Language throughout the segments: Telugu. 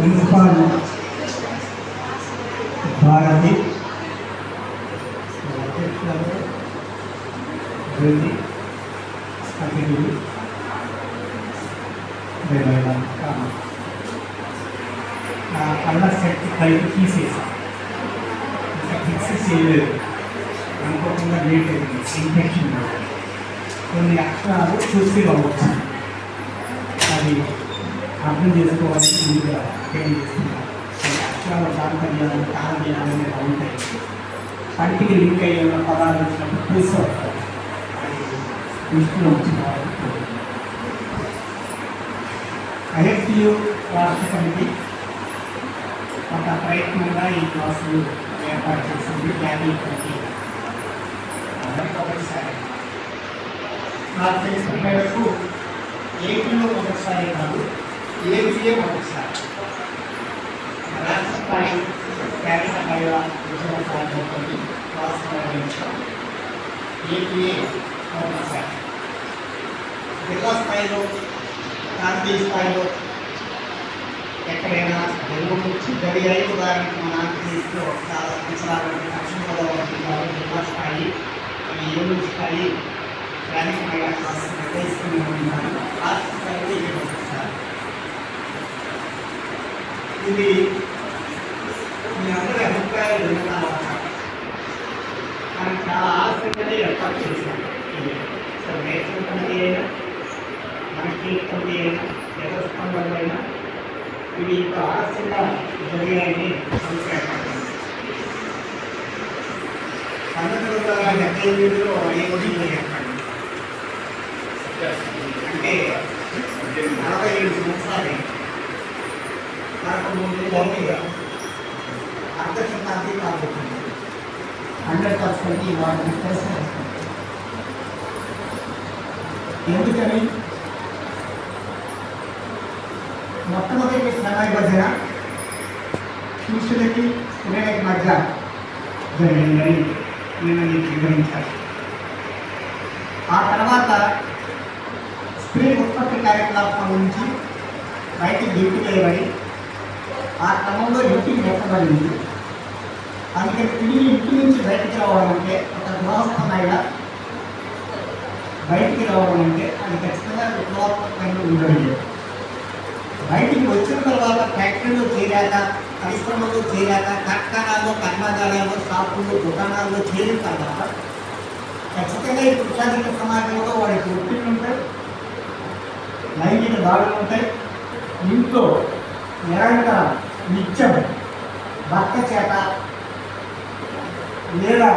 ప్రిన్సిపాల్ భారతి అధ్యక్షులు రెడ్డి అతిథులు దేవయ్య రామ. నా కళ్ళ సెట్ కలిపి తీసేసి ఇంకా ఫిక్స్ చేయలేదు అనుకోకుండా లేట్ అయింది ఇన్ఫెక్షన్ కొన్ని అక్షరాలు చూసిగా వచ్చాయి అది అర్థం చేసుకోవాలని ముందుగా తెలియజేస్తున్నాను ఈ అక్షరాల సాంకర్యాలు కారణాలు ఉంటాయి కంటికి లింక్ అయ్యే ఉన్న పదాలు వచ్చినప్పుడు తెలిసి వస్తాయి దృష్టిలో ఉంచుకోవాలి ఐఎఫ్టియు రాష్ట్ర కమిటీ ఒక ప్రయత్నంగా ఈ క్లాసులు ఏర్పాటు చేసింది క్యాబినెట్ కమిటీ. ఒకటిసారి నాకు తెలిసిన మేరకు ఏపీలో ఒకసారి కాదు ఏపీఏ మొదటిసారి రాష్ట్ర స్థాయి కేరళ మహిళా ఉద్యమ సాధనతోటి రాష్ట్ర నిర్వహించడం ఏపీఏ మొదటిసారి జిల్లా స్థాయిలో ప్రాంతీయ స్థాయిలో ఎక్కడైనా తెలుగు నుంచి జరిగాయి ఉదాహరణకు మన ఆంధ్రప్రదేశ్లో చాలా సంవత్సరాలు పశ్చిమ గోదావరి జిల్లాలో జిల్లా స్థాయి మరి ఏలూరు స్థాయి గ్రామీణ మహిళా క్లాస్ నిర్వహిస్తూనే ఉన్నాను రాష్ట్ర స్థాయిలో ఇది మీ అందరి అభిప్రాయాలు విన్నాను మనం చాలా ఆసక్తిగా ఏర్పాటు చేశాం ఇది సో నేర్చుకుంటున్నది అయినా మనకి అయినా దేవస్థానాలైనా ఇవి ఇంత ఆలస్యంగా జరిగాయని అభిప్రాయపడుతుంది పంతొమ్మిది వందల డెబ్బై ఎనిమిదిలో ఏ రోజులు ఏర్పడింది అంటే నలభై ఏడు సంవత్సరాలు పదకొండు తొమ్మిది అర్ధ శతాబ్ది కాబోతుంది హండ్రెడ్ పర్సెంట్ వాళ్ళు చేస్తారు ఎందుకని మొట్టమొదటి సమయబద్ధన శిష్యులకి స్త్రీలకి మధ్య జరిగిందని నేను మీకు వివరించాను ఆ తర్వాత స్త్రీ ఉత్పత్తి కార్యకలాపం నుంచి బయటికి దింపివేయబడి ఆ క్రమంలో ఇంటికి నెట్టబడింది అందుకే తిరిగి ఇంటి నుంచి బయటికి రావాలంటే ఒక గృహస్థమైన బయటికి రావడం అంటే అది ఖచ్చితంగా విప్లవాత్మకంగా ఉండడం. బయటికి వచ్చిన తర్వాత ఫ్యాక్టరీలో చేరాక పరిశ్రమలో చేరాక కార్ఖానాల్లో కర్మాగారాల్లో షాపుల్లో దుకాణాల్లో చేరిన తర్వాత ఖచ్చితంగా ఈ పురుషాధిక సమాజంలో వాడికి ఒత్తిళ్ళు ఉంటాయి లైంగిక దాడులు ఉంటాయి. ఇంట్లో నిరంతరం నిత్యం భర్త చేత లేదా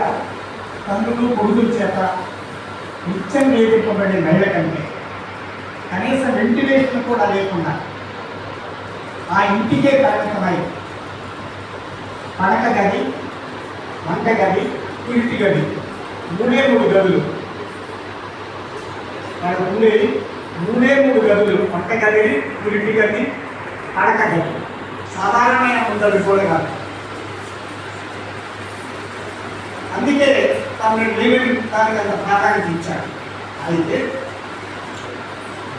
తండ్రులు కొడుకుల చేత నిత్యం వేధింపబడే మహిళ కంటే కనీసం వెంటిలేషన్ కూడా లేకుండా ఆ ఇంటికే పరిమితమై పడక గది వంట గది ఇంటి గది మూడే మూడు గదులు ఇక్కడ ఉండేది మూడే మూడు గదులు వంట గది ఇంటి గది పడక గది సాధారణమైన ఉండదు కూడా కాదు. అందుకే తమను దానికి అంత ప్రాధాన్యత ఇచ్చాడు అయితే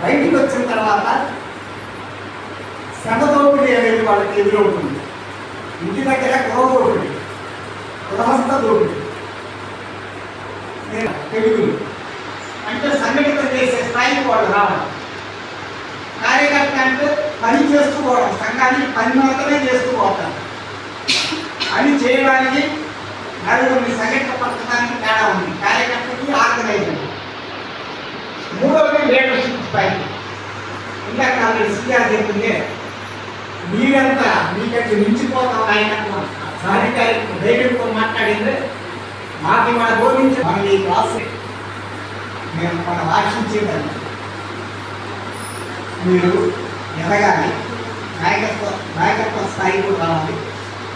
బయటికి వచ్చిన తర్వాత శ్రమ దోపిడీ అనేది వాళ్ళకి ఎదురవుతుంది ఇంటి దగ్గర గృహ దోపిడీ గృహస్థ దోపిడీ తెలుగు తెలుగులు అంటే సంఘటితం చేసే స్థాయికి వాళ్ళు రావాలి. కార్యకర్త అంటే పని చేస్తూ సంఘాన్ని పని మాత్రమే చేస్తూ అని పని చేయడానికి నలుగురిని సంఘటన పరచడానికి తేడా ఉంది. కార్యకర్తకి ఆర్గనైజర్. మూడవది లీడర్షిప్ స్థాయి ఇంకా కాదు సీఆర్ చెప్పింది మీరంతా మీకంటే మించిపోతాం ఆయన సాధికారి ధైర్యంతో మాట్లాడింది మాకు మన బోధించి మన ఈ క్లాస్. మేము మనం ఆశించేదాన్ని మీరు ఎదగాలి. నాయకత్వ నాయకత్వ స్థాయి కూడా రావాలి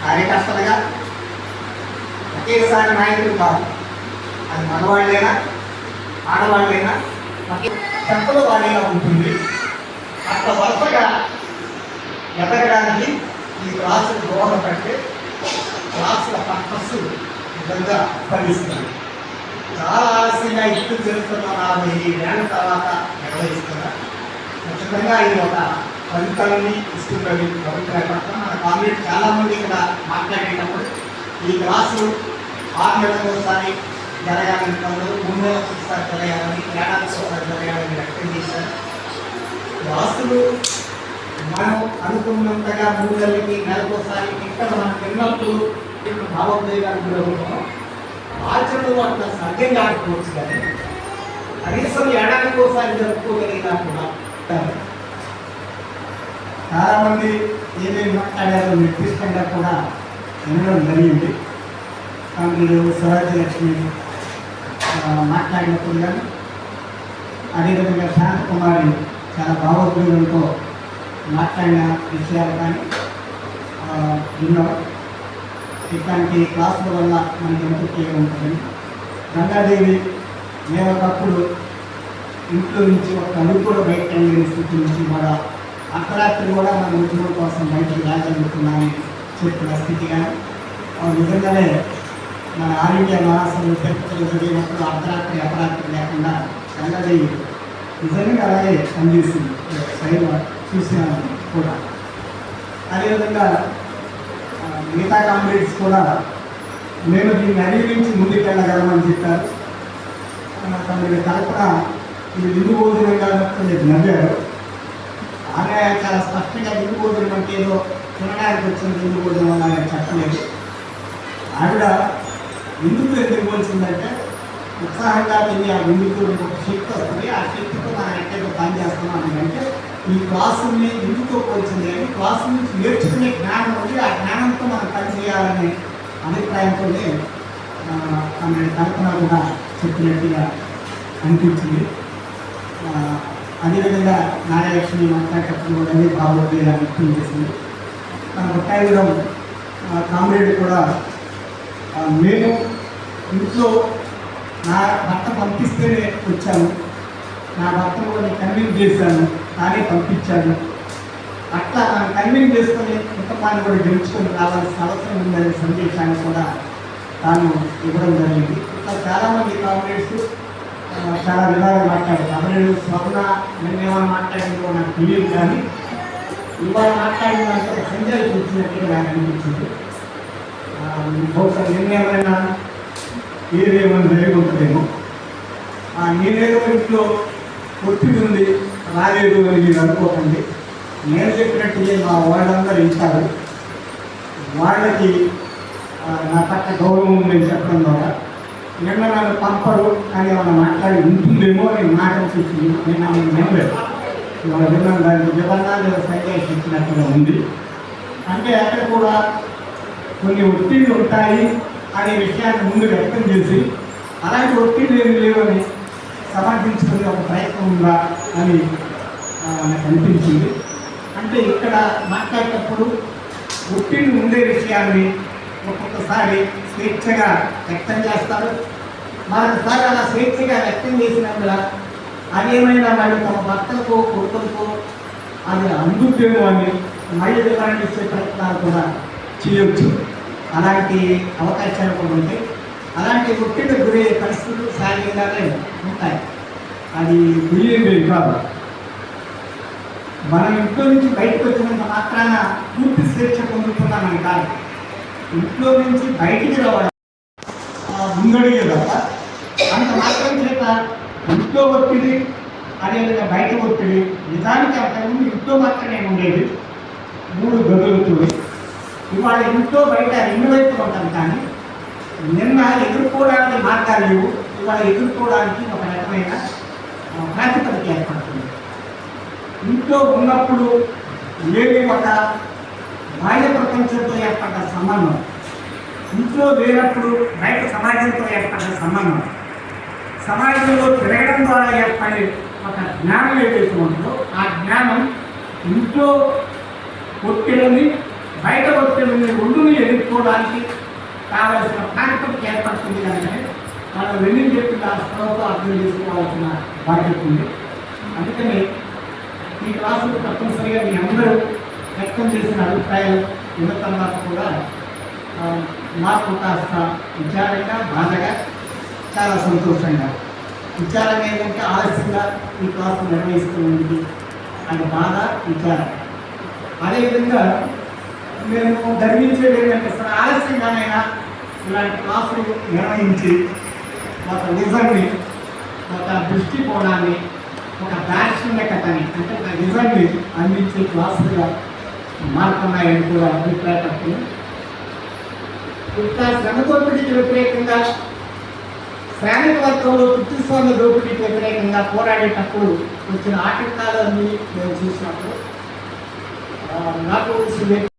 కార్యకర్తలుగా ఒకేసారి నాయకులు కావాలి. అది మగవాళ్ళైనా ఆడవాళ్ళైనా చెప్పల వాడిగా ఉంటుంది. అంత వరుసగా ఎదగడానికి ఈ క్లాసులు దోహదపడితే క్లాసుల పర్పస్ నిజంగా ఫలిస్తుంది. చాలా ఆలస్యంగా ఇల్లు తెలుస్తున్న నలభై ఏళ్ళ తర్వాత నిర్వహిస్తున్నారు. ఖచ్చితంగా ఇది ఒక ఫలితాలని ఇస్తున్నది ప్రభుత్వం పట్ల మన కాంగ్రెస్ చాలా ఇక్కడ మాట్లాడేటప్పుడు ఈ క్లాసు ఆరు నెలలకు ఒకసారి జరగాలని కొందరు మూడు నెలలకు ఒకసారి జరగాలని ఏడాదికి ఒకసారి జరగాలని వ్యక్తం చేశారు. క్లాసులు మనం అనుకున్నంతగా మూడు నెలలకి నెలకోసారి ఇక్కడ మనం విన్నప్పుడు ఇప్పుడు భావోద్వేగాలు గురవుతాం ఆచరణలో అట్లా సాధ్యం కాకపోవచ్చు కానీ కనీసం ఏడాదికి ఒకసారి జరుపుకోగలిగినా కూడా చాలామంది ఏమేమి మాట్లాడారో నిర్దిష్టంగా కూడా వినడం జరిగింది. మీరు స్వరాజ్య లక్ష్మి మాట్లాడినప్పుడు కానీ అదేవిధంగా శాంత కుమారి చాలా భావోద్వేగంతో మాట్లాడిన విషయాలు కానీ విన్నాం. ఇట్లాంటి క్లాసుల వల్ల మనకి ఎంతో ఉపయోగం ఉంటుంది? గంగాదేవి నేను ఒకప్పుడు ఇంట్లో నుంచి ఒక అడుగు కూడా బయటకు స్థితి నుంచి కూడా అర్ధరాత్రి కూడా మన ఉద్యోగం కోసం బయటికి రాగలుగుతున్నామని చెప్పిన స్థితిగా. నిజంగానే మన ఆరోగ్య మహాసభలు తిరుపతిలో జరిగినప్పుడు అర్ధరాత్రి అపరాత్రి లేకుండా గంగాదేవి నిజంగా అలాగే పనిచేసింది. సైన్ చూసినాను కూడా. అదేవిధంగా మిగతా కామ్రేడ్స్ కూడా నేను దీన్ని అధిగమించి ముందుకెళ్ళగలమని చెప్పారు. ఆ, మీరు కల్పన ఇది విందు భోజనం కాబట్టి మీరు నవ్వారు. ఆమె చాలా స్పష్టంగా విందు భోజనం ఏదో తినడానికి వచ్చిన విందు అని చెప్పలేదు ఆవిడ ఎందుకు ఎదుర్కోవాల్సిందంటే ఉత్సాహంగా తిని ఆ విందుకు ఒక శక్తి వస్తుంది. ఆ శక్తితో మనం ఎక్కడైతే పని చేస్తున్నాం అంటే ఈ క్లాసుల్ని ఎందుకు పోల్చింది అని క్లాసు నుంచి నేర్చుకునే జ్ఞానం ఉంది. ఆ జ్ఞానంతో మనం పని చేయాలనే అభిప్రాయంతోనే ఆ, ఆమె కల్పన కూడా చెప్పినట్టుగా అనిపించింది. అదేవిధంగా నారాయలక్ష్మి మాట్లాడేటప్పుడు కూడా అన్ని భావోద్వేగాలు వ్యక్తం చేసింది. మన ఒట్టాయిగూడెం కామ్రేడ్ కూడా మేము నేను ఇంట్లో నా భర్త పంపిస్తేనే వచ్చాను. నా భర్త కూడా నేను కన్విన్స్ చేశాను తానే పంపించాను. అట్లా మనం కన్విన్స్ చేసుకొని కుటుంబాన్ని కూడా గెలుచుకొని రావాల్సిన అవసరం ఉందనే సందేశాన్ని కూడా తాను ఇవ్వడం జరిగింది. ఇట్లా చాలామంది కామ్రేడ్స్ చాలా విధాలుగా మాట్లాడారు. కామ్రేడ్ స్వప్న నిన్నేమైనా మాట్లాడిందో నాకు తెలియదు కానీ ఇవాళ మాట్లాడిన దాంట్లో సంజయ్ చూసినట్టుగా నాకు అనిపించింది. బహుశా నిన్నేమైనా ఏదేమైనా జరిగి ఉంటుందేమో ఆ, నేనేదో ఇంట్లో ఒత్తిడి ఉంది రాలేదు అని మీరు అనుకోకండి. నేను చెప్పినట్టు మా వాళ్ళందరూ ఇస్తారు వాళ్ళకి నా పట్ల గౌరవం ఉందని చెప్పడం ద్వారా నిన్న నన్ను పంపరు అని ఏమైనా మాట్లాడి ఉంటుందేమో అని మాట అనిపించింది నేను ఆమె వినలేదు మన విన్నాను దానికి విధంగా సందేశం ఇచ్చినట్టుగా ఉంది. అంటే అక్కడ కూడా కొన్ని ఒత్తిళ్ళు ఉంటాయి అనే విషయాన్ని ముందు వ్యక్తం చేసి అలాంటి ఒత్తిళ్ళు ఏమి లేవని సమర్థించుకునే ఒక ప్రయత్నం ఉందా? అని నాకు అనిపించింది. అంటే ఇక్కడ మాట్లాడేటప్పుడు ఒత్తిడి ఉండే విషయాన్ని ఒక్కొక్కసారి స్వేచ్ఛగా వ్యక్తం చేస్తారు. మరొకసారి అలా స్వేచ్ఛగా వ్యక్తం చేసినప్పుడు అదేమైనా వాళ్ళు తమ భర్తలకు కొడుకులకు అది అందుకేమో అని మళ్ళీ వివరణ ఇచ్చే ప్రయత్నాలు కూడా చేయొచ్చు. అలాంటి అవకాశాలు కూడా ఉంటాయి. అలాంటి ఒత్తిడి గురయ్యే పరిస్థితులు సహజంగానే ఉంటాయి. అది గురియేవి కాదు. మనం ఇంట్లో నుంచి బయటకు వచ్చినంత మాత్రాన పూర్తి స్వేచ్ఛ పొందుతున్నామని కాదు. ఇంట్లో నుంచి బయటికి రావడం ఆ, ముందడిగే తప్ప అంత మాత్రం చేత ఇంట్లో ఒత్తిడి అదేవిధంగా బయట ఒత్తిడి నిజానికి అంతకుముందు ఇంట్లో మాత్రమే ఉండేది. మూడు గదులతో ఇవాళ ఇంట్లో బయట రెండు వైపు ఉంటాం కానీ నిన్న ఎదుర్కోవడానికి మార్గాలు లేవు. ఇవాళ ఎదుర్కోవడానికి ఒక రకమైన ప్రాతిపదిక ఏర్పడుతుంది. ఇంట్లో ఉన్నప్పుడు ఏది ఒక బాహ్య ప్రపంచంతో ఏర్పడ్డ సంబంధం. ఇంట్లో లేనప్పుడు బయట సమాజంతో ఏర్పడ్డ సంబంధం. సమాజంలో తిరగడం ద్వారా ఏర్పడే ఒక జ్ఞానం ఏదైతే ఉందో ఆ జ్ఞానం ఇంట్లో ఒత్తిడిని బయట ఒత్తిడిని రెండుని ఎదుర్కోవడానికి కావలసిన ప్రాంతం ఏర్పడుతుంది కనుక మనం వెళ్ళి చెప్పిన ఆ స్పృహతో అర్థం చేసుకోవాల్సిన బాధ్యత ఉంది. అందుకని ఈ క్లాసులు తప్పనిసరిగా మీ అందరూ వ్యక్తం చేసిన అభిప్రాయాలు విన్న తర్వాత కూడా ఆ, నాకు కాస్త విచారంగా బాధగా చాలా సంతోషంగా. విచారం ఏంటంటే ఆలస్యంగా ఈ క్లాస్ నిర్వహిస్తున్నందుకు అది బాధ విచారం. అదేవిధంగా మేము గర్వించేది ఏంటంటే సార్ ఆలస్యంగానైనా ఇలాంటి క్లాసులు నిర్వహించి ఒక నిజాన్ని ఒక దృష్టికోణాన్ని ఒక దార్శనికతని అంటే ఒక నిజాన్ని అందించే క్లాసులుగా మారుతున్నాయని కూడా అభిప్రాయపడుతుంది. ఇంకా శ్రమ దోపిడీకి వ్యతిరేకంగా శ్రామిక వర్గంలో పుట్టుస్వామ్య దోపిడీకి వ్యతిరేకంగా పోరాడేటప్పుడు వచ్చిన ఆటంకాలన్నీ మేము చూసినప్పుడు నాకు